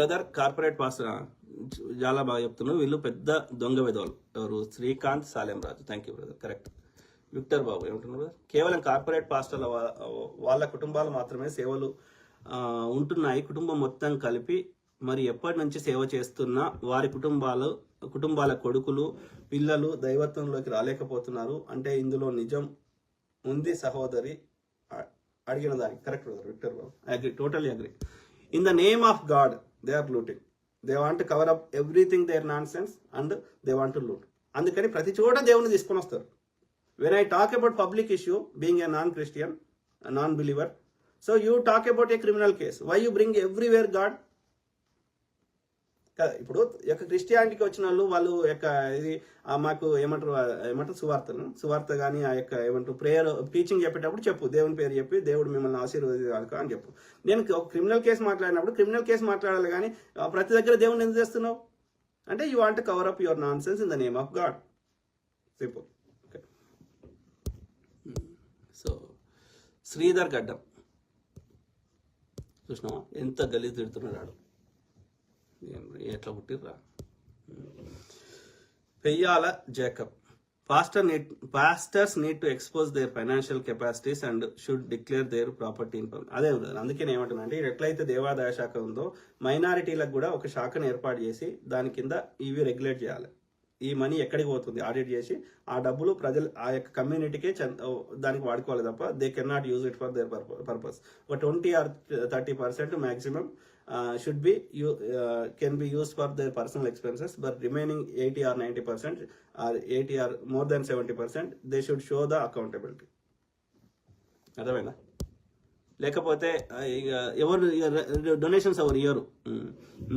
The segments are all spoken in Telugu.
బ్రదర్ కార్పొరేట్ పాస్టర్ చాలా బాగా చెప్తున్నావు వీళ్ళు పెద్ద దొంగ విధవులు. ఎవరు? Srikanth Salem Raju thank you brother correct Victor Babu ఏమంటున్నారు కేవలం కార్పొరేట్ పాస్టర్ల వాళ్ళ కుటుంబాలు మాత్రమే సేవలు ఉంటున్నాయి. కుటుంబం మొత్తం కలిపి మరి ఎప్పటి నుంచి సేవ చేస్తున్న వారి కుటుంబాలు కుటుంబాల కొడుకులు పిల్లలు దైవత్వంలోకి రాలేకపోతున్నారు. అంటే ఇందులో నిజం ఉంది సహోదరి అడిగిన దానికి. Correct Victor Babu agree totally agree in the name of God they are looting they want cover up everything their nonsense and they want to loot అందుకని ప్రతి చోట దేవుని తీసుకొని వస్తారు. When I talk about public issue being a non Christian non believer so you talk about a criminal case why you bring everywhere God ఇప్పుడు యొక్క క్రిస్టియానిటీకి వచ్చిన వాళ్ళు వాళ్ళు యొక్క ఇది మాకు ఏమంటారు ఏమంటారు సువార్తను సువార్త కానీ ఆ యొక్క ఏమంటారు ప్రేయర్ టీచింగ్ చెప్పేటప్పుడు చెప్పు. దేవుని పేరు చెప్పి దేవుడు మిమ్మల్ని ఆశీర్వదించాలి అని చెప్పు. నేను ఒక క్రిమినల్ కేసు మాట్లాడినప్పుడు క్రిమినల్ కేసు మాట్లాడాలి కానీ ప్రతి దగ్గర దేవుని ఎందుకు చేస్తున్నావు? అంటే you want cover up your nonsense in the name of God simple okay so Sridhar Gaddam. చూసినావా? ఎంత గలీజ్ తిడుతున్నాడు ఎట్లా పుట్టిర్రా? Peyyala Jacob. Pastor need pastors need to expose their financial capacities and should declare their property income అదే అందుకే నేను ఏమంటున్నా అంటే ఎట్లయితే దేవాదాయ శాఖ ఉందో మైనారిటీలకు కూడా ఒక శాఖను ఏర్పాటు చేసి దాని కింద ఇవి రెగ్యులేట్ చేయాలి. ఈ మనీ ఎక్కడికి పోతుంది? ఆడిట్ చేసి ఆ డబ్బులు ప్రజలు ఆ యొక్క కమ్యూనిటీకే దానికి వాడుకోవాలి తప్ప they can not use it for their purpose ఒక twenty or thirty percent maximum should be you can be use for their personal expenses but remaining eighty or ninety percent or eighty or more than seventy percent they should show the accountability అర్థమైందా? లేకపోతే ఇక ఎవరు డొనేషన్స్ ఎవరు year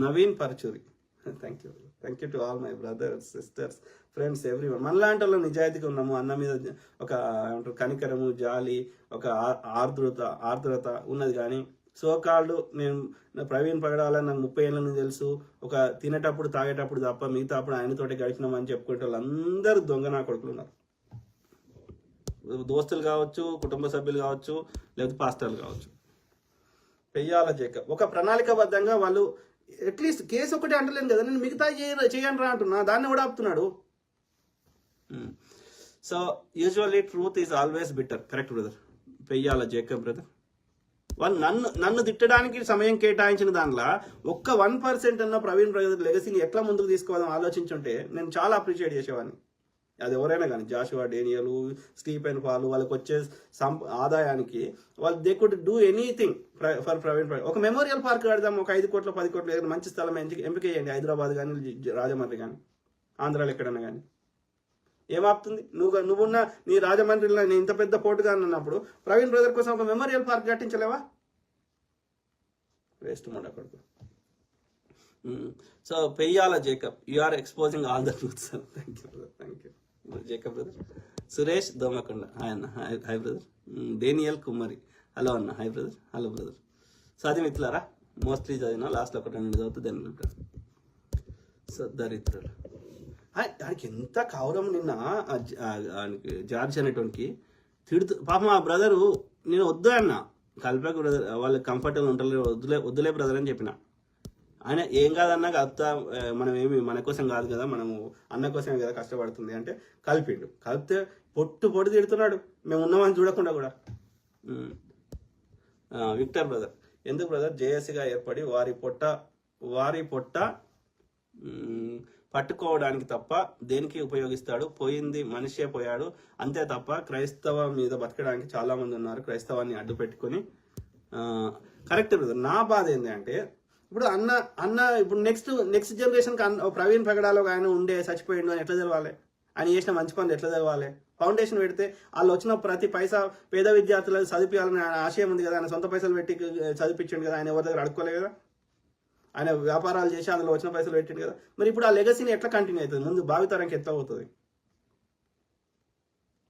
Naveen Parachuri thank you thank you to all my brothers sisters friends everyone మనలాంటి వాళ్ళు నిజాయితీగా ఉన్నాము. అన్న మీద ఒక ఏమంటారు కనికరము జాలి ఒక ఆర్ద్రత ఆర్ద్రత ఉన్నది కానీ సోకాళ్ళు నేను ప్రవీణ్ పగడాలని నాకు ముప్పై ఏళ్ళ నుంచి తెలుసు. ఒక తినేటప్పుడు తాగేటప్పుడు తప్ప మిగతా అప్పుడు ఆయనతోటి గడిచినామని చెప్పుకుంటే వాళ్ళందరూ దొంగ నా కొడుకులు ఉన్నారు. దోస్తులు కావచ్చు కుటుంబ సభ్యులు కావచ్చు లేకపోతే పాస్టర్లు కావచ్చు. పెయ్యాల జేకబ్ ఒక ప్రణాళికబద్ధంగా వాళ్ళు అట్లీస్ట్ కేసు ఒకటి అంటలేను కదా నేను మిగతా చేయ- చేయండి రా అంటున్నా దాన్ని కూడా ఆపుతున్నాడు. So usually truth is always bitter correct brother Peyyala Jacob brother వాళ్ళు నన్ను నన్ను తిట్టడానికి సమయం కేటాయించిన దానిలో ఒక్క వన్ పర్సెంట్ అన్న ప్రవీణ్ బ్రదర్ లెగసీని ఎట్లా ముందుకు తీసుకోవాలని ఆలోచించుంటే నేను చాలా అప్రిషియేట్ చేసేవాడిని. అది ఎవరైనా కానీ జాషువా డేనియలు స్టీఫెన్ ఫాల్ వాళ్ళకి వచ్చే సం ఆదాయానికి వాళ్ళు they could do anything for Praveen ఒక మెమోరియల్ పార్క్ కడదాం ఒక ఐదు కోట్ల పది కోట్ల మంచి స్థలం ఎంపిక ఎంపిక చేయండి. హైదరాబాద్ కానీ రాజమండ్రి కానీ ఆంధ్రాలో ఎక్కడైనా కానీ ఏమాపుతుంది? నువ్వు నువ్వున్న నీ రాజమండ్రిలో నేను ఇంత పెద్ద పోటుగా అన్నప్పుడు ప్రవీణ్ బ్రదర్ కోసం ఒక మెమోరియల్ పార్క్ కట్టించలేవా? వేస్ట్ మాట కొడుకు. So Peyyala Jacob you are exposing all the truth sir thank you brother thank you Jacob brother Suresh Domakonda hi అన్న. Hi hi brother Daniel Kummari. Hello అన్న. హాయ్ బ్రదర్ హలో బ్రదర్ సాధ్యం మిత్రులారా మోస్ట్లీ చదివిన లాస్ట్లో ఒక రెండు చదువుతుంది దాన్ని ఉంటారు సో దరిద్రులు. దానికి ఎంత కౌరం నిన్న జార్జ్ అనేటువంటి తిడుతూ పాపం ఆ బ్రదరు నేను వద్దు అన్న. కల్పకు బ్రదర్ వాళ్ళకి కంఫర్టబుల్ ఉంటారు వద్దులే వద్దులే బ్రదర్ అని చెప్పిన. ఆయన ఏం కాదన్నా అత్త మనం ఏమి మన కోసం కాదు కదా మనము అన్న కోసమే కదా కష్టపడుతుంది అంటే కలిపిండు. కలిపితే పొట్టు పొట్టు తిడుతున్నాడు. మేము ఉన్నామని చూడకుండా కూడా. Victor brother. ఎందుకు బ్రదర్? జేఎస్గా ఏర్పడి వారి పొట్ట వారి పొట్ట పట్టుకోవడానికి తప్ప దేనికి ఉపయోగిస్తాడు? పోయింది మనిషే పోయాడు. అంతే తప్ప క్రైస్తవ మీద బతకడానికి చాలా మంది ఉన్నారు. క్రైస్తవాన్ని అడ్డు పెట్టుకొని. Correct brother. నా బాధ ఏంటంటే అంటే ఇప్పుడు అన్న అన్న ఇప్పుడు నెక్స్ట్ నెక్స్ట్ జనరేషన్ ప్రవీణ్ పగడాలో ఒక ఆయన ఉండే చచ్చిపోయిండు అని ఎట్లా తెలవాలి? ఆయన చేసిన మంచి పనులు ఎట్లా తెలవాలి? ఫౌండేషన్ పెడితే వాళ్ళు వచ్చిన ప్రతి పైసా పేద విద్యార్థులకు చదివించాలని ఆయన ఆశయం ఉంది కదా. ఆయన సొంత పైసలు పెట్టి చదివించండి కదా. ఆయన ఎవరి దగ్గర అడుక్కోలేదు కదా? ఆయన వ్యాపారాలు చేసి అందులో వచ్చిన పైసలు పెట్టిండు కదా. మరి ఇప్పుడు ఆ లెగసీని ఎట్లా కంటిన్యూ అవుతుంది ముందు భావితరంకి ఎట్లా అవుతుంది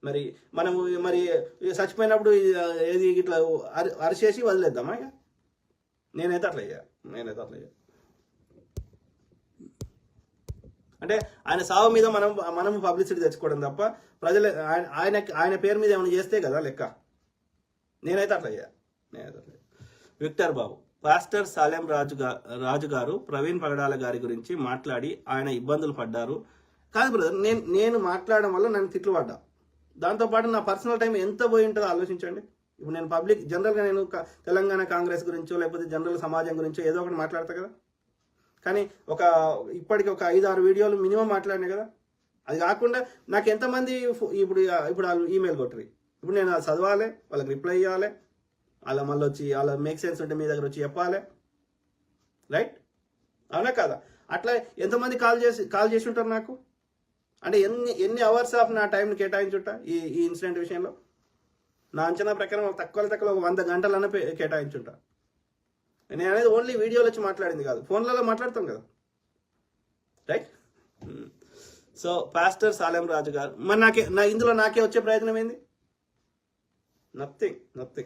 మరి మనము మరి చచ్చిపోయినప్పుడు ఏది ఇట్లా అరి- అరిచేసి వదిలేద్దామా ఇక? నేనైతే అట్లా అయ్యా నేనైతే అట్లా అయ్యా అంటే ఆయన సావు మీద మనం మనం పబ్లిసిటీ తెచ్చుకోవడం తప్ప ప్రజలు ఆయన ఆయన ఆయన పేరు మీద ఏమైనా చేస్తే కదా లెక్క. నేనైతే అట్లా అయ్యా నేనైతే అట్లా విక్టర్ బాబు. పాస్టర్ సాలెం రాజు గా- రాజు గారు ప్రవీణ్ పగడాల గారి గురించి మాట్లాడి ఆయన ఇబ్బందులు పడ్డారు. కాదు బ్రదర్ నేను నేను మాట్లాడడం వల్ల నన్ను తిట్లు పడ్డా దాంతోపాటు నా పర్సనల్ టైం ఎంత పోయి ఉంటుందో ఆలోచించండి. ఇప్పుడు నేను పబ్లిక్ జనరల్గా నేను తెలంగాణ కాంగ్రెస్ గురించో లేకపోతే జనరల్ సమాజం గురించో ఏదో ఒకటి మాట్లాడతా కదా. కానీ ఒక ఇప్పటికి ఒక ఐదు ఆరు వీడియోలు మినిమం మాట్లాడినా కదా. అది కాకుండా నాకు ఎంతమంది ఇప్పుడు ఇప్పుడు వాళ్ళు ఈమెయిల్ కొట్టరు ఇప్పుడు నేను అది చదవాలి వాళ్ళకి రిప్లై ఇవ్వాలి వాళ్ళ మళ్ళీ వచ్చి వాళ్ళ మేక్ సెన్స్ ఉంటే మీ దగ్గర వచ్చి చెప్పాలి. రైట్ అవునా కదా? అట్లా ఎంతమంది కాల్ చేసి కాల్ చేసి ఉంటారు నాకు? అంటే ఎన్ని ఎన్ని అవర్స్ ఆఫ్ నా టైంని కేటాయించుట ఈ ఈ ఇన్సిడెంట్ విషయంలో? నా అంచనా ప్రకారం తక్కువ తక్కువ ఒక వంద గంటలనే కేటాయించుంట. నేను అనేది ఓన్లీ వీడియోలో వచ్చి మాట్లాడింది కాదు. ఫోన్లలో మాట్లాడతాం కదా? Right so pastor Salem Raju garu మరి నాకే నా ఇందులో నాకే వచ్చే ప్రయత్నం ఏంది? Nothing nothing